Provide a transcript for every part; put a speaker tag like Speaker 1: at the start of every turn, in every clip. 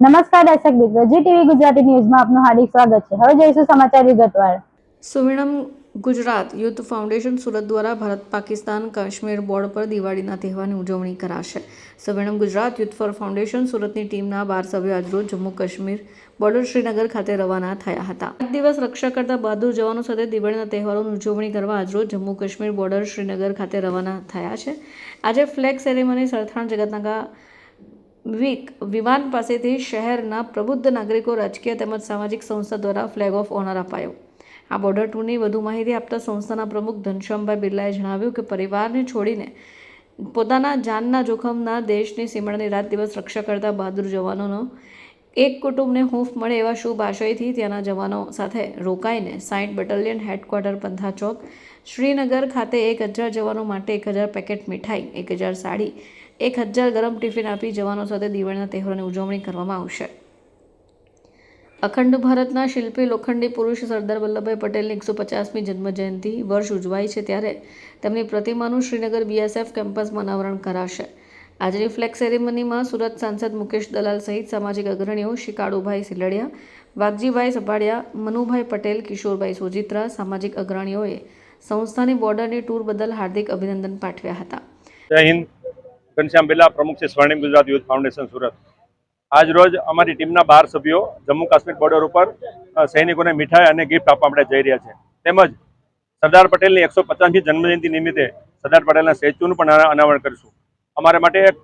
Speaker 1: નમસ્કાર દર્શક મિત્રો, જી ટીવી ગુજરાતી ન્યૂઝમાં આપનું હાર્દિક સ્વાગત છે. હવે જોઈશું સમાચાર વિગતવાર.
Speaker 2: સુવિણમ ગુજરાત યુથ ફાઉન્ડેશન સુરત દ્વારા ભારત પાકિસ્તાન કાશ્મીર બોર્ડ પર દિવાળીના તહેવારની ઉજવણી કરાશે. Savinam Gujarat youth for foundation સુરતની ટીમના બાર સભ્યો આજરોજ જમ્મુ કાશ્મીર બોર્ડર શ્રીનગર ખાતે રવાના થયા હતા. એક દિવસ રક્ષા કરતા બહાદુર જવાનો સાથે દિવાળીના તહેવારોની ઉજવણી કરવા આજરોજ જમ્મુ કાશ્મીર બોર્ડર શ્રીનગર ખાતે રવાના થયા છે. આજે ફ્લેગ સેરેમની સરથાણ જગતનાગા વીક વિમાન પાસેથી શહેરના પ્રબુદ્ધ નાગરિકો રાજકીય તેમજ સામાજિક સંસ્થા દ્વારા ફ્લેગ ઓફ ઓનર અપાયો. આ બોર્ડર ટુની વધુ માહિતી આપતા સંસ્થાના પ્રમુખ ઘનશ્યામભાઈ બિરલાએ જણાવ્યું કે પરિવારને છોડીને પોતાના જાનના જોખમના દેશની સીમાની રાત દિવસ રક્ષા કરતા બહાદુર જવાનોનો એક કુટુંબને હૂંફ મળે એવા શુભ આશયથી ત્યાંના જવાનો સાથે રોકાઈને સાઈઠ બટાલિયન હેડક્વાર્ટર પંથા ચોક, શ્રીનગર ખાતે એક હજાર જવાનો માટે એક હજાર પેકેટ મીઠાઈ, એક હજાર સાડી, એક હજાર ગરમ ટિફિન આપી જવાનો સાથે દિવાળીના તહેવારોની ઉજવણી કરવામાં આવશે. અખંડ ભારતના શિલ્પી લોખંડી પુરુષ સરદાર વલ્લભભાઈ પટેલની એકસો પચાસમી જન્મજયંતિ વર્ષ ઉજવાય છે ત્યારે તેમની પ્રતિમાનું શ્રીનગર બીએસએફ કેમ્પસમાં અનાવરણ કરાશે. આજની ફ્લેગ સેરેમનીમાં સુરત સાંસદ મુકેશ દલાલ સહિત સામાજિક અગ્રણીઓ શિકાળુભાઈ કાળુભાઈ સિલડિયા, વાઘજીભાઈ સપાડિયા મનુભાઈ પટેલ, કિશોરભાઈ સોજિત્રા સામાજિક અગ્રણીઓએ સંસ્થાની બોર્ડરની ટૂર બદલ હાર્દિક અભિનંદન પાઠવ્યા હતા.
Speaker 3: જય હિન્દ. ઘનશ્યામ બિરલા પ્રમુખ છે સ્વર્ણિમ ગુજરાત યુથ ફાઉન્ડેશન સુરત. આજ રોજ અમારી ટીમના બાર સભ્યો જમ્મુ કાશ્મીર બોર્ડર ઉપર સૈનિકોને મીઠાઈ અને ગિફ્ટ આપવા માટે જઈ રહ્યા છે. તેમજ સરદાર પટેલની એકસો પચાસમી જન્મજયંતિ નિમિત્તે સરદાર પટેલના સ્ટેચ્યુનું પણ અના- અનાવરણ કરીશું. અમારા માટે એક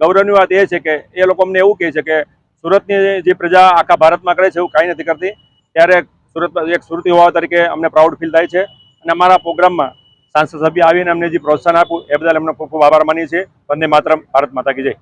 Speaker 3: ગૌરવની વાત એ છે કે એ લોકો અમને એવું કહે છે કે સુરતની જે પ્રજા આખા ભારતમાં કરે છે એવું કાંઈ નથી કરતી. ત્યારે સુરત, એક સુરતી હોવા તરીકે અમને પ્રાઉડ ફીલ થાય છે. અને અમારા પ્રોગ્રામમાં સાંસદ સભ્ય આવીને અમને જે પ્રોત્સાહન આપ્યું, એ બદલ એમનો ખૂબ ખૂબ આભાર માનીએ છીએ. વંદે માતરમ, ભારત માતા કી જય.